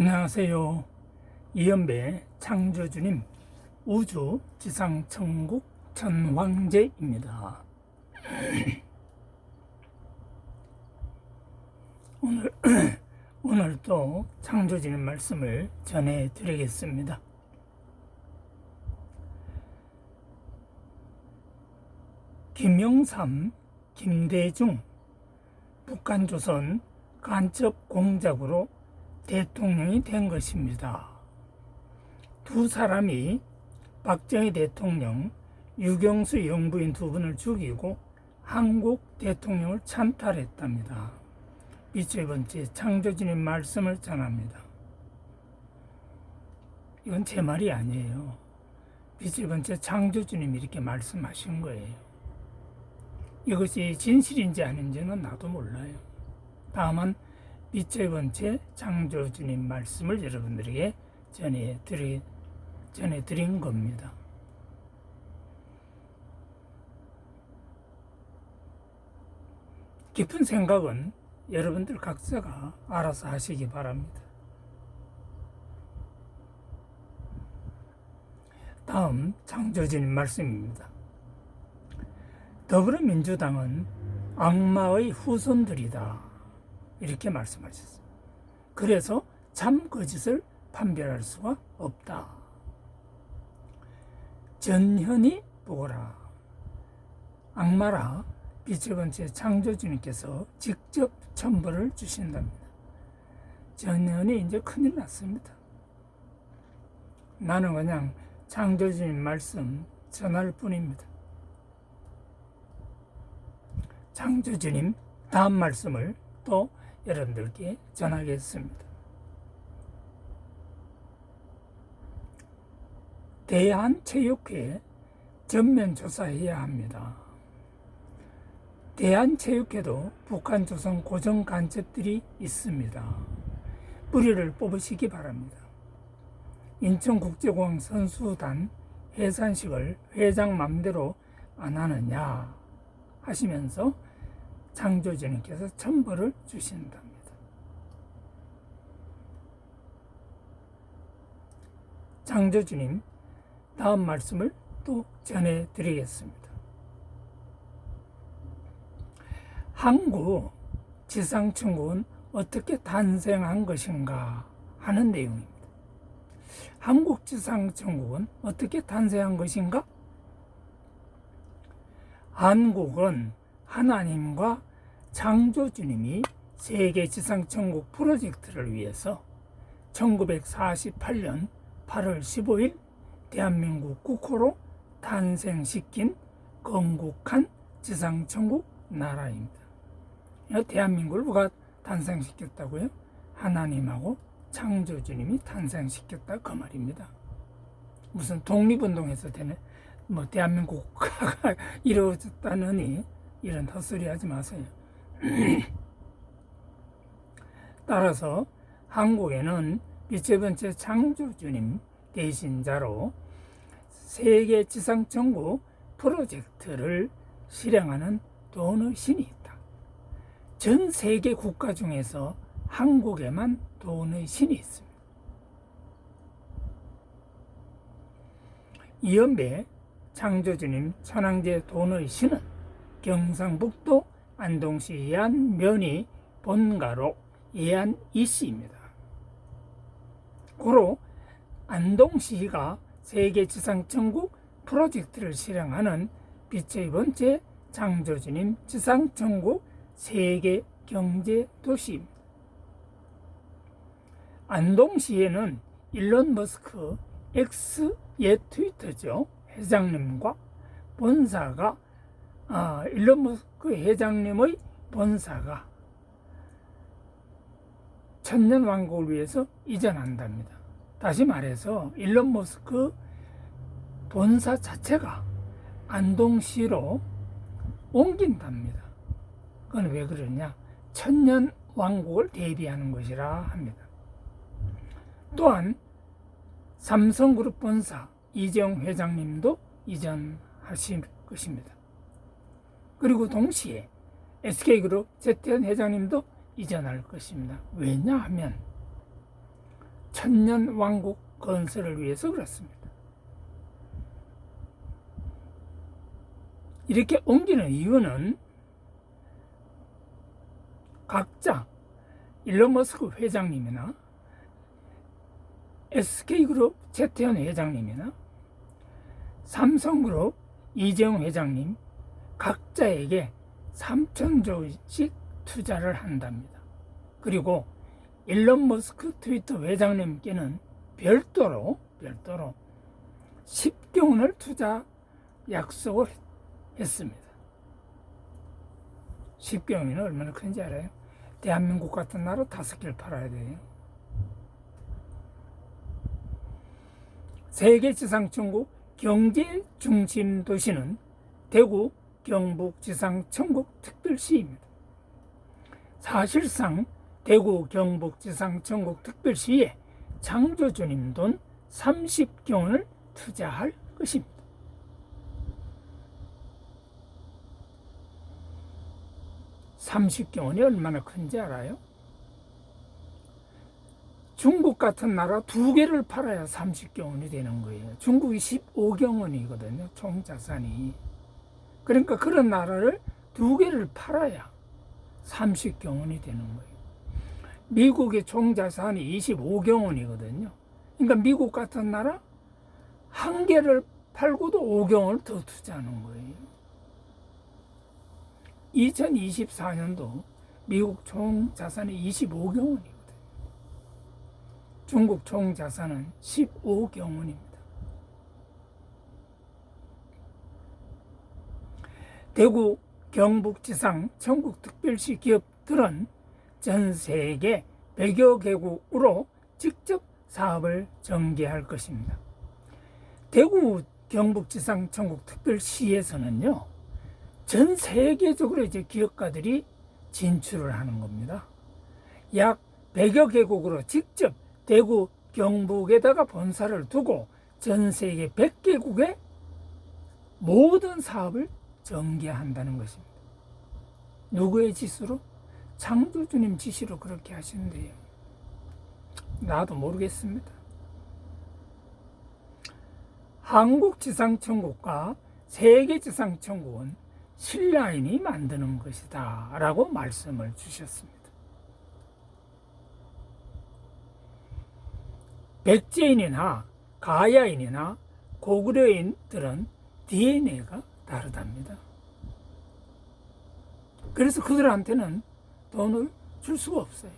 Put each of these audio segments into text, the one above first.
안녕하세요. 이연배 창조주님 우주 지상 천국 천황제입니다. 오늘 오늘 또 창조주님 말씀을 전해 드리겠습니다. 김영삼, 김대중, 북한 조선 간첩 공작으로 대통령이 된 것입니다. 두 사람이 박정희 대통령, 유경수 영부인 두 분을 죽이고 한국 대통령을 찬탈했답니다. 이세 번째 창조주님 말씀을 전합니다. 이건 제 말이 아니에요. 이세 번째 창조주님이 이렇게 말씀하신 거예요. 이것이 진실인지 아닌지는 나도 몰라요. 다만 빛의 번째 창조주님 말씀을 여러분들에게 전해드리, 전해드린 겁니다. 깊은 생각은 여러분들 각자가 알아서 하시기 바랍니다. 다음 창조주님 말씀입니다. 더불어민주당은 악마의 후손들이다. 이렇게 말씀하셨어요. 그래서 참 거짓을 판별할 수가 없다. 전현이 보거라. 악마라 빛의 번째 창조주님께서 직접 천벌을 주신답니다. 전현이 이제 큰일 났습니다. 나는 그냥 창조주님 말씀 전할 뿐입니다. 창조주님 다음 말씀을 또 여러분들께 전하겠습니다. 대한체육회 전면 조사해야 합니다. 대한체육회도 북한 조선 고정 간첩들이 있습니다. 뿌리를 뽑으시기 바랍니다. 인천국제공항 선수단 해산식을 회장 맘대로 안 하느냐 하시면서 창조주님께서 천벌을 주신답니다. 창조주님 다음 말씀을 또 전해드리겠습니다. 한국 지상천국은 어떻게 탄생한 것인가 하는 내용입니다. 한국 지상천국은 어떻게 탄생한 것인가? 한국은 하나님과 창조주님이 세계 지상천국 프로젝트를 위해서 1948년 8월 15일 대한민국 국호로 탄생시킨 건국한 지상천국 나라입니다. 대한민국을 누가 탄생시켰다고요? 하나님하고 창조주님이 탄생시켰다 그 말입니다. 무슨 독립운동에서 되는 뭐 대한민국 국가가 이루어졌다느니 이런 헛소리 하지 마세요. 따라서 한국에는 빛의 번째 창조주님 대신자로 세계 지상천국 프로젝트를 실행하는 돈의 신이 있다. 전 세계 국가 중에서 한국에만 돈의 신이 있습니다. 이연배 창조주님 천황제 돈의 신은 경상북도 안동시 예안 면이 본가로 예안 이씨입니다. 고로 안동시가 세계지상천국 프로젝트를 실행하는 빛의 번째 창조주님 지상천국 세계 경제도시입니다. 안동시에는 일론 머스크 X 옛 트위터죠 회장님과 본사가 아, 일론 머스크 회장님의 본사가 천년 왕국을 위해서 이전한답니다. 다시 말해서 일론 머스크 본사 자체가 안동시로 옮긴답니다. 그건 왜 그러냐? 천년 왕국을 대비하는 것이라 합니다. 또한 삼성그룹 본사 이재용 회장님도 이전하실 것입니다. 그리고 동시에 SK그룹 재태현 회장님도 이전할 것입니다. 왜냐하면 천년 왕국 건설을 위해서 그렇습니다. 이렇게 옮기는 이유는 각자 일론 머스크 회장님이나 SK그룹 최태현 회장님이나 삼성그룹 이재용 회장님 각자에게 3천조씩 투자를 한답니다. 그리고 일론 머스크 트위터 회장님께는 별도로 별도로 10조 원을 투자 약속을 했습니다. 10조 원이면 얼마나 큰지 알아요? 대한민국 같은 나라 다섯 개를 팔아야 돼요. 세계 지상천국 경제 중심 도시는 대구 경북 지상 천국 특별시입니다. 사실상 대구 경북 지상 천국 특별시에 창조주님 돈 30경을 투자할 것입니다. 삼십 경원이 얼마나 큰지 알아요? 중국 같은 나라 두 개를 팔아야 30경원이 되는 거예요. 중국이 15경원이거든요. 총 자산이. 그러니까 그런 나라를 두 개를 팔아야 30경 원이 되는 거예요. 미국의 총 자산이 25경 원이거든요. 그러니까 미국 같은 나라 한 개를 팔고도 5경 원을 더 투자하는 거예요. 2024년도 미국 총 자산이 25경 원이거든요. 중국 총 자산은 15경 원입니다. 대구, 경북 지상, 전국 특별시 기업들은 전 세계 100여 개국으로 직접 사업을 전개할 것입니다. 대구, 경북 지상, 전국 특별시에서는요, 전 세계적으로 이제 기업가들이 진출을 하는 겁니다. 약 100여 개국으로 직접 대구, 경북에다가 본사를 두고 전 세계 100개국의 모든 사업을 전개한다는 것입니다. 누구의 지시로? 창조주님 지시로 그렇게 하신대요. 나도 모르겠습니다. 한국 지상천국과 세계 지상천국은 신라인이 만드는 것이다. 라고 말씀을 주셨습니다. 백제인이나 가야인이나 고구려인들은 DNA가 다르답니다. 그래서 그들한테는 돈을 줄 수가 없어요.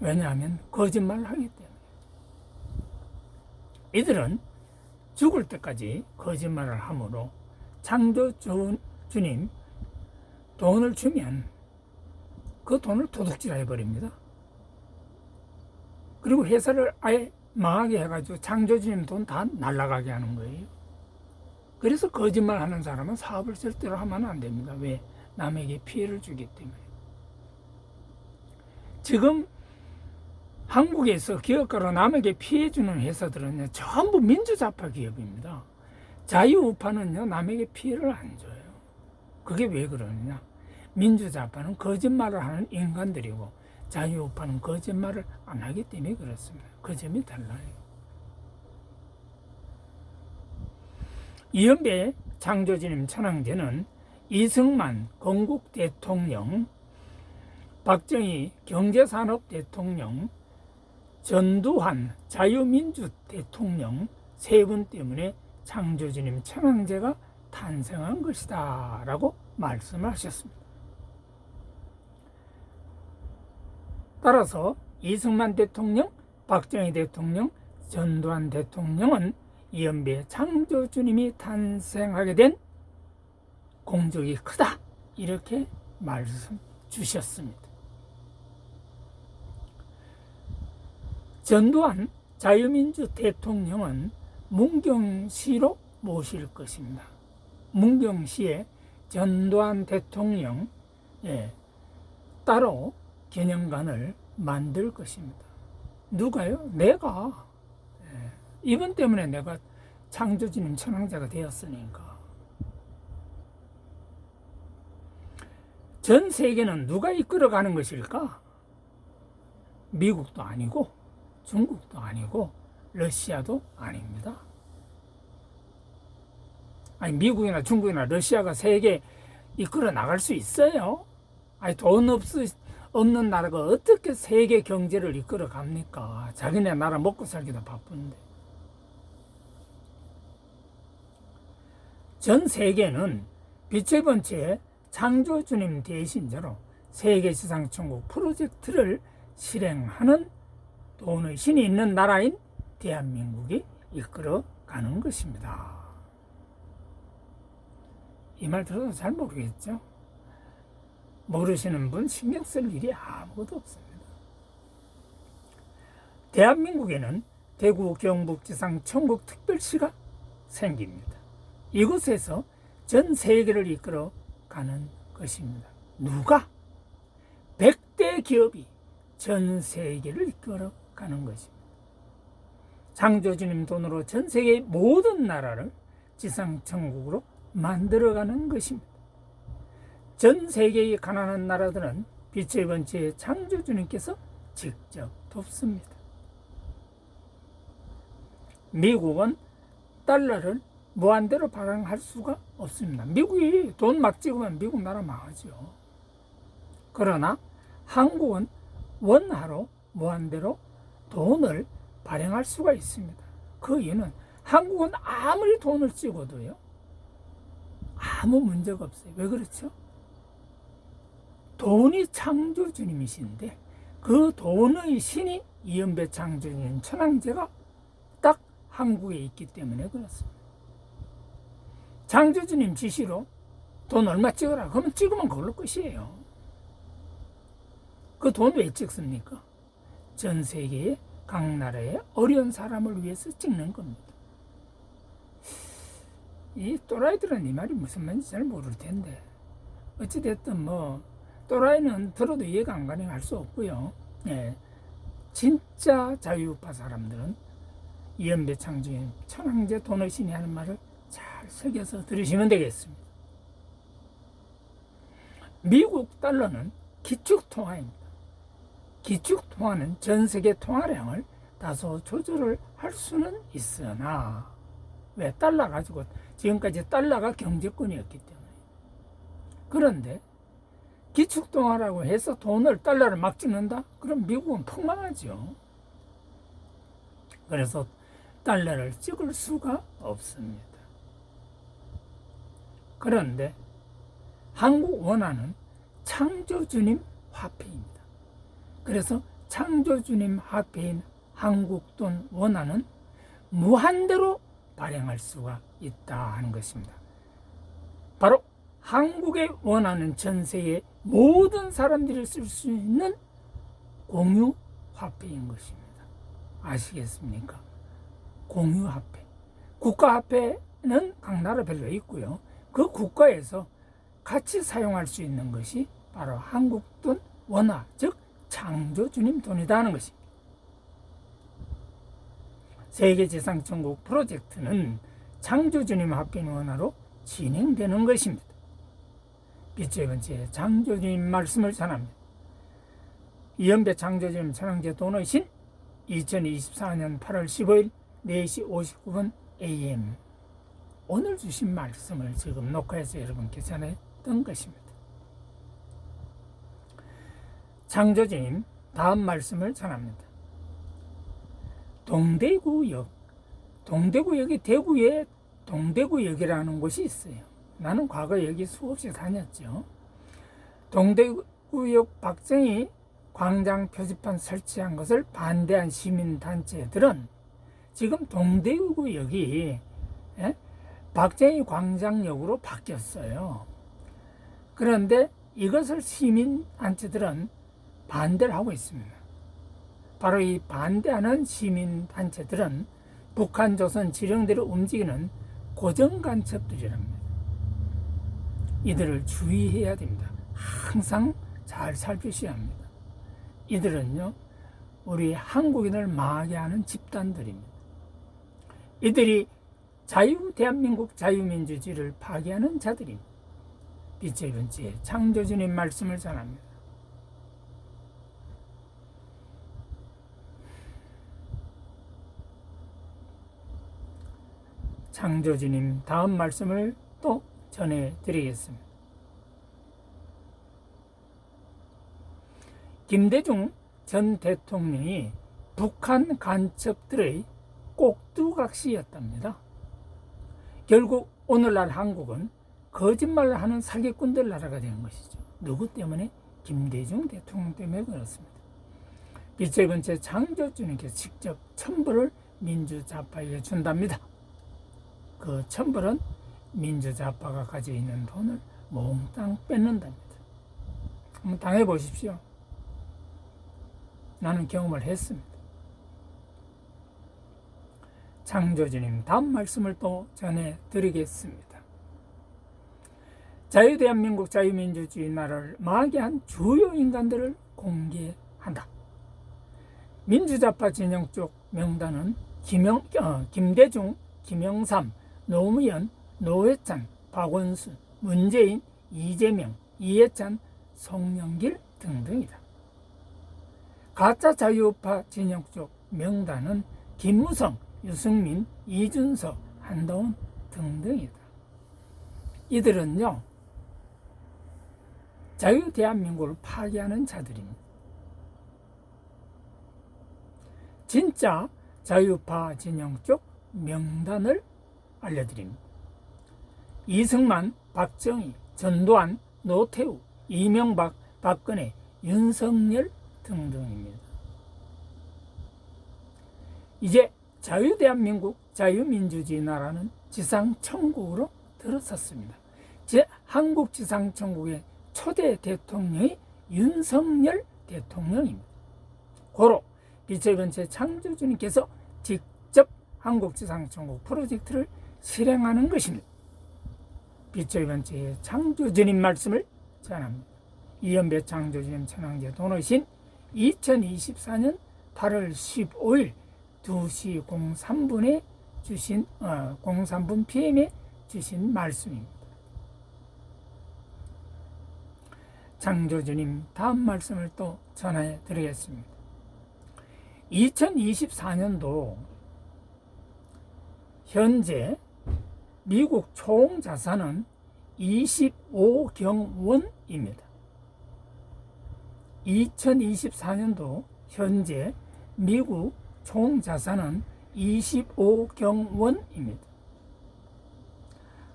왜냐하면 거짓말을 하기 때문에. 이들은 죽을 때까지 거짓말을 하므로 창조 주, 주님 돈을 주면 그 돈을 도둑질 해 버립니다. 그리고 회사를 아예 망하게 해가지고 창조주님 돈 다 날라가게 하는 거예요. 그래서 거짓말 하는 사람은 사업을 절대로 하면 안 됩니다. 왜? 남에게 피해를 주기 때문에. 지금 한국에서 기업가로 남에게 피해 주는 회사들은요, 전부 민주자파 기업입니다. 자유우파는요, 남에게 피해를 안 줘요. 그게 왜 그러느냐? 민주자파는 거짓말을 하는 인간들이고, 자유우파는 거짓말을 안 하기 때문에 그렇습니다. 그 점이 달라요. 이연배 창조주님 천황제는 이승만 건국 대통령, 박정희 경제산업 대통령, 전두환 자유민주 대통령 세 분 때문에 창조주님 천황제가 탄생한 것이다 라고 말씀하셨습니다. 따라서 이승만 대통령, 박정희 대통령, 전두환 대통령은 이연배 창조주님이 탄생하게 된 공적이 크다. 이렇게 말씀 주셨습니다. 전두환 자유민주 대통령은 문경시로 모실 것입니다. 문경시에 전두환 대통령 예, 따로 기념관을 만들 것입니다. 누가요? 내가. 예, 이분 때문에 내가 창조주님 천황자가 되었으니까. 전 세계는 누가 이끌어가는 것일까? 미국도 아니고 중국도 아니고 러시아도 아닙니다. 아니 미국이나 중국이나 러시아가 세계 이끌어 나갈 수 있어요? 아니 돈 없, 없는 나라가 어떻게 세계 경제를 이끌어 갑니까? 자기네 나라 먹고 살기도 바쁜데. 전 세계는 빛의 번째 창조주님 대신자로 세계시상천국 프로젝트를 실행하는 돈의 신이 있는 나라인 대한민국이 이끌어 가는 것입니다. 이 말 들어도 잘 모르겠죠? 모르시는 분 신경 쓸 일이 아무것도 없습니다. 대한민국에는 대구 경북 지상 천국 특별시가 생깁니다. 이곳에서 전 세계를 이끌어 가는 것입니다. 누가? 100대 기업이 전 세계를 이끌어 가는 것입니다. 창조주님 돈으로 전 세계 모든 나라를 지상 천국으로 만들어 가는 것입니다. 전 세계의 가난한 나라들은 빛의 번째 창조주님께서 직접 돕습니다. 미국은 달러를 무한대로 발행할 수가 없습니다. 미국이 돈 막 찍으면 미국 나라 망하죠. 그러나 한국은 원화로 무한대로 돈을 발행할 수가 있습니다. 그 이유는 한국은 아무리 돈을 찍어도요, 아무 문제가 없어요. 왜 그렇죠? 돈이 창조주님이신데 그 돈의 신이 이연배 창조주님 천황제가 딱 한국에 있기 때문에 그렇습니다. 창조주님 지시로 돈 얼마 찍어라. 그러면 찍으면 그걸로 끝이에요. 그 돈 왜 찍습니까? 전 세계의 각 나라의 어려운 사람을 위해서 찍는 겁니다. 이 또라이들은 이 말이 무슨 말인지 잘 모를 텐데 어찌됐든 뭐 또라이는 들어도 이해가 안 가능 할수 없고요. 예. 진짜 자유파 사람들은 이연배 창조인 천황제 돈의 신이 하는 말을 잘 새겨서 들으시면 되겠습니다. 미국 달러는 기축통화입니다. 기축통화는 전 세계 통화량을 다소 조절을 할 수는 있으나 왜 달러 가지고 지금까지 달러가 경제권이었기 때문에 그런데 기축통화라고 해서 돈을 달러를 막 찍는다? 그럼 미국은 폭망하죠. 그래서 달러를 찍을 수가 없습니다. 그런데 한국 원화는 창조주님 화폐입니다. 그래서 창조주님 화폐인 한국 돈 원화는 무한대로 발행할 수가 있다 하는 것입니다. 바로 한국에 원하는 전세의 모든 사람들이 쓸 수 있는 공유 화폐인 것입니다. 아시겠습니까? 공유 화폐. 국가 화폐는 각 나라별로 있고요. 그 국가에서 같이 사용할 수 있는 것이 바로 한국 돈 원화, 즉 창조 주님 돈이다 하는 것입니다. 세계지상천국 프로젝트는 창조 주님 합병 원화로 진행되는 것입니다. 빛의 번째 창조주님 말씀을 전합니다. 이연배 창조주님 천황제 돈의 신 2024년 8월 15일 4시 59분 AM 오늘 주신 말씀을 지금 녹화해서 여러분께 전했던 것입니다. 창조주님 다음 말씀을 전합니다. 동대구역 동대구역이 대구에 동대구역이라는 곳이 있어요. 나는 과거 여기 수없이 다녔죠. 동대구역 박정희 광장 표지판 설치한 것을 반대한 시민단체들은 지금 동대구역이 예? 박정희 광장역으로 바뀌었어요. 그런데 이것을 시민단체들은 반대를 하고 있습니다. 바로 이 반대하는 시민단체들은 북한 조선 지령대로 움직이는 고정간첩들이랍니다. 이들을 주의해야 됩니다. 항상 잘 살피셔야 합니다. 이들은요, 우리 한국인을 망하게 하는 집단들입니다. 이들이 자유 대한민국 자유민주주의를 파괴하는 자들입니다. 빛의 변지의 창조주님 말씀을 전합니다. 창조주님 다음 말씀을 또 전해드리겠습니다. 김대중 전 대통령이 북한 간첩들의 꼭두각시였답니다. 결국 오늘날 한국은 거짓말을 하는 사기꾼들 나라가 된 것이죠. 누구 때문에? 김대중 대통령 때문에 그렇습니다. 빛의 번째 창조주님께서 직접 천벌을 민주자파에게 준답니다. 그 천벌은 민주자파가 가지고 있는 돈을 몽땅 뺏는답니다. 한번 당해 보십시오. 나는 경험을 했습니다. 창조주님 다음 말씀을 또 전해 드리겠습니다. 자유대한민국 자유민주주의 나라를 마개한 주요 인간들을 공개한다. 민주자파 진영 쪽 명단은 김영, 어, 김대중, 김영삼, 노무현, 노회찬, 박원순, 문재인, 이재명, 이해찬, 송영길 등등이다. 가짜 자유파 진영 쪽 명단은 김무성, 유승민, 이준석, 한동훈 등등이다. 이들은요, 자유대한민국을 파괴하는 자들입니다. 진짜 자유파 진영 쪽 명단을 알려드립니다. 이승만, 박정희, 전두환, 노태우, 이명박, 박근혜, 윤석열 등등입니다. 이제 자유대한민국 자유민주주의 나라는 지상천국으로 들어섰습니다. 제 한국 지상천국의 초대 대통령이 윤석열 대통령입니다. 고로 번째 창조주님께서 직접 한국 지상천국 프로젝트를 실행하는 것입니다. 빛의 번째 창조주님 말씀을 전합니다. 이연배 창조주님 천황제 도노신 2024년 8월 15일 2시 03분에 주신 어, 03분 PM에 주신 말씀입니다. 창조주님 다음 말씀을 또 전해 드리겠습니다. 2024년도 현재 미국 총 자산은 25경 원입니다. 2024년도 현재 미국 총 자산은 25경 원입니다.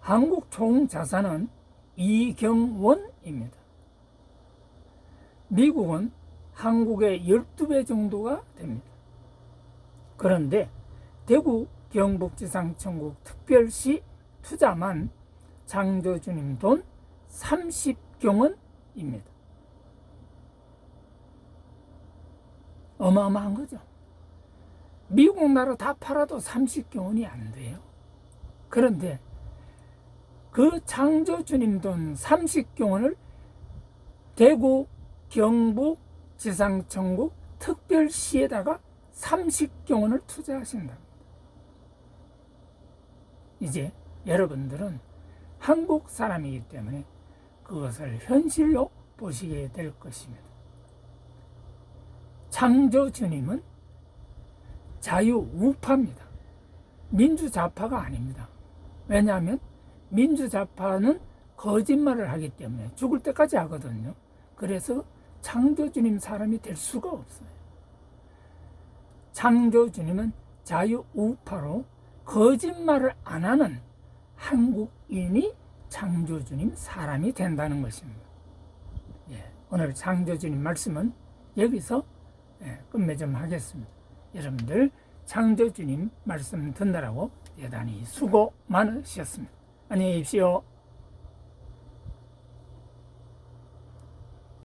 한국 총 자산은 2경 원입니다. 미국은 한국의 12배 정도가 됩니다. 그런데 대구 경북지상천국 특별시 투자만 장조주님 돈 30경원입니다. 어마어마한 거죠. 미국 나라 다 팔아도 30경원이 안 돼요. 그런데 그 창조주님 돈 30경원을 대구, 경북, 지상천국 특별시에다가 30경원을 투자하신다. 이제 여러분들은 한국 사람이기 때문에 그것을 현실로 보시게 될 것입니다. 창조 주님은 자유 우파입니다. 민주자파가 아닙니다. 왜냐하면 민주자파는 거짓말을 하기 때문에 죽을 때까지 하거든요. 그래서 창조주님 사람이 될 수가 없어요. 창조주님은 자유우파로 거짓말을 안 하는 한국인이 창조주님 사람이 된다는 것입니다. 예, 오늘 창조주님 말씀은 여기서 예, 끝맺 좀 하겠습니다. 여러분들 창조주님 말씀 듣느라고 대단히 수고 많으셨습니다. 안녕히 계십시오.